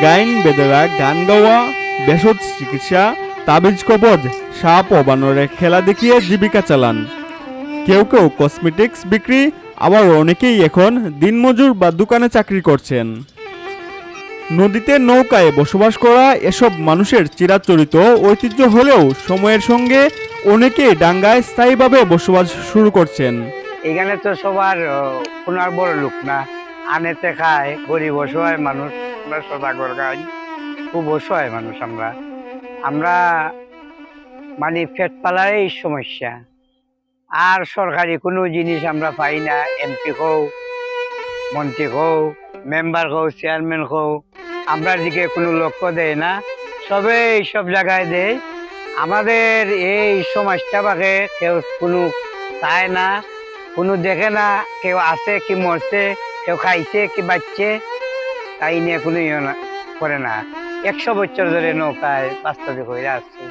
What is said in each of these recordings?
গাইন বেদেরা গান গাওয়া ভেষজ চিকিৎসা, তাবিজ কবজ, সাপ ও বানরের খেলা দেখিয়ে জীবিকা চালান। কেউ কেউ কসমেটিক্স বিক্রি, আবার অনেকেই এখন দিনমজুর বা দোকানে চাকরি করছেন। নদীতে নৌকায় বসবাস করা এসব মানুষের চিরাচরিত ঐতিহ্য হলেও সময়ের সঙ্গে অনেকেই ডাঙ্গায় স্থায়ীভাবে বসবাস শুরু করছেন। এখানে তো সবার কোনার বড় লোক না। আনেতে খায়, গরিব অসহায় মানুষ। আমরা সদাগর খাই খুব অসহায় মানুষ আমরা। আমরা মানে পেট পালার এই সমস্যা। আর সরকারি কোনো জিনিস আমরা পাই না। এমপি হোক মন্ত্রী হোক মেম্বার হও, চেয়ারম্যান হোক আমরা দিকে কোনো লক্ষ্য দেয় না। সবে সব জায়গায় দেয়। আমাদের এই সমাজটা বাকে কেউ কোনো চায় না, কোনো দেখে না। কেউ আছে কি মরছে, কেউ খাইছে কি বাচ্চে তাই নিয়ে কোনো ইয়ে না- করে না। একশো বছর ধরে নৌকায় বাস্তবিক হয়ে আসছে।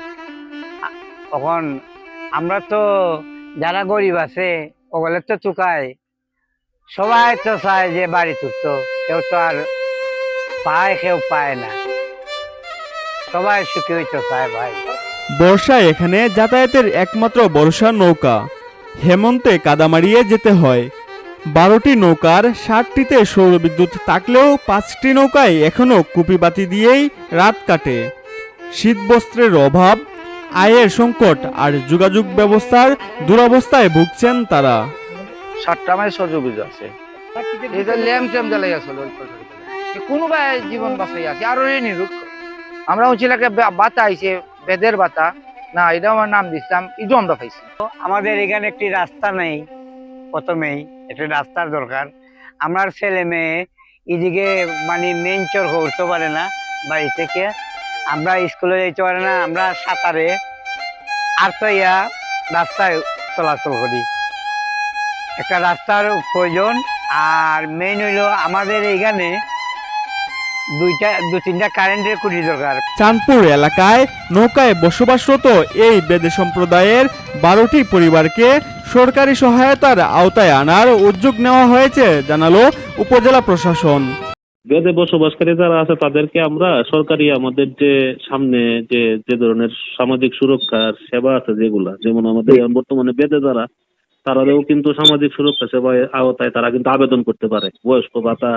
তখন আমরা তো যারা গরিব আছে, ওগুলো তো চুকায়। সবাই তো চায় যে বাড়ি তুলতো, কেউ তো আর পায়, কেউ পায় না। সবাই সুখী হইতে চায় ভাই। বর্ষায় এখানে যাতায়াতের একমাত্র বর্ষা নৌকা। হেমন্তে কাদা মারিয়ে যেতে হয়। বারোটি নৌকার ষাটটিতে সৌরবিদ্যুৎ থাকলেও পাঁচটি নৌকায় এখনও কুপিবাতি দিয়েই রাত কাটে। শীতবস্ত্রের অভাব আয়ের সংকট আর যোগাযোগ ব্যবস্থার দুরবস্থায় ভুগছেন তারা। সাতটা মাস সহযোগী আছে। জ্বালাই আসল জীবন বাঁচাই আর আমরা উচিলাকে বাতা আইছে বেদের বাতা। না এটা আমার নাম দিছিলাম আমরা পাইছি। আমাদের এখানে একটি রাস্তা নেই। প্রথমেই একটি রাস্তার দরকার। আমার ছেলে মেয়ে এদিকে মানে মেন চর করতে পারে না বাড়ি থেকে। আমরা স্কুলে যেতে পারে না, আমরা সাঁতারে আর তো ইয়া রাস্তায় চলাচল করি। একটা রাস্তার প্রয়োজন, আর মেইন হইল আমাদের এইখানে দুইটা, দু তিনটা কারেন্টের কুটি দরকার। চাঁদপুর এলাকায় নৌকায় বসবাসরত এই বেদে সম্প্রদায়ের বারোটি পরিবারকে সরকারি সহায়তার আওতায় আনার উদ্যোগ নেওয়া হয়েছে জানালো উপজেলা প্রশাসন। বেদে বসবাসকারী যারা আছে তাদেরকে আমরা সরকারি আমাদের যে সামনে যে যে ধরনের সামাজিক সুরক্ষার সেবা আছে যেগুলা যেমন আমাদের বর্তমানে বেদে যারা তারাও কিন্তু সামাজিক সুরক্ষা সেবায় আওতায় তারা কিন্তু আবেদন করতে পারে। বয়স্ক ভাতা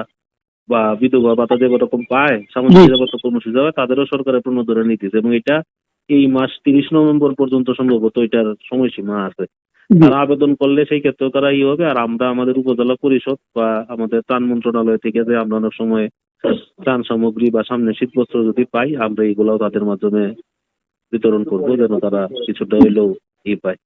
বা বিধবা ভাতা যে রকম পায় সামাজিক নিরাপত্তা কর্মসূচি হয় তাদেরও সরকারের পুনর্ধরে নিতেছে এবং এটা এই মাস তিরিশ নভেম্বর পর্যন্ত সম্ভবত এটার সময়সীমা আছে। তারা আবেদন করলে সেই ক্ষেত্রেও তারা ই হবে। আর আমরা আমাদের উপজেলা পরিষদ বা আমাদের ত্রাণ মন্ত্রণালয় থেকে যে আমরা অনেক সময় ত্রাণ সামগ্রী বা সামনে শীতবস্ত্র যদি পাই আমরা এগুলাও তাদের মাধ্যমে বিতরণ করব যেন তারা কিছুটা হইলেও ই পায়।